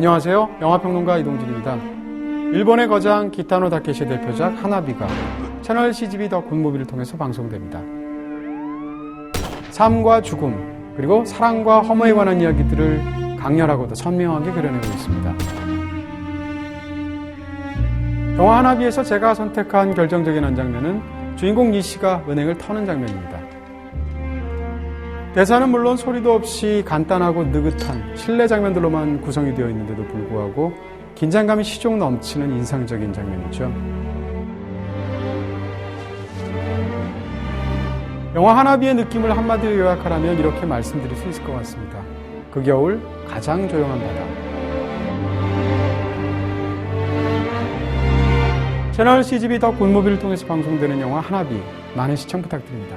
안녕하세요. 영화평론가 이동진입니다. 일본의 거장 기타노 다케시의 대표작 하나비가 채널 CGV 더 굿무비를 통해서 방송됩니다. 삶과 죽음, 그리고 사랑과 허무에 관한 이야기들을 강렬하고도 선명하게 그려내고 있습니다. 영화 하나비에서 제가 선택한 결정적인 한 장면은 주인공 이 씨가 은행을 터는 장면입니다. 대사는 물론 소리도 없이 간단하고 느긋한 실내 장면들로만 구성이 되어 있는데도 불구하고 긴장감이 시종 넘치는 인상적인 장면이죠. 영화 하나비의 느낌을 한마디로 요약하라면 이렇게 말씀드릴 수 있을 것 같습니다. 그 겨울 가장 조용한 바다. 채널 CGV 더 굿무비를 통해서 방송되는 영화 하나비 많은 시청 부탁드립니다.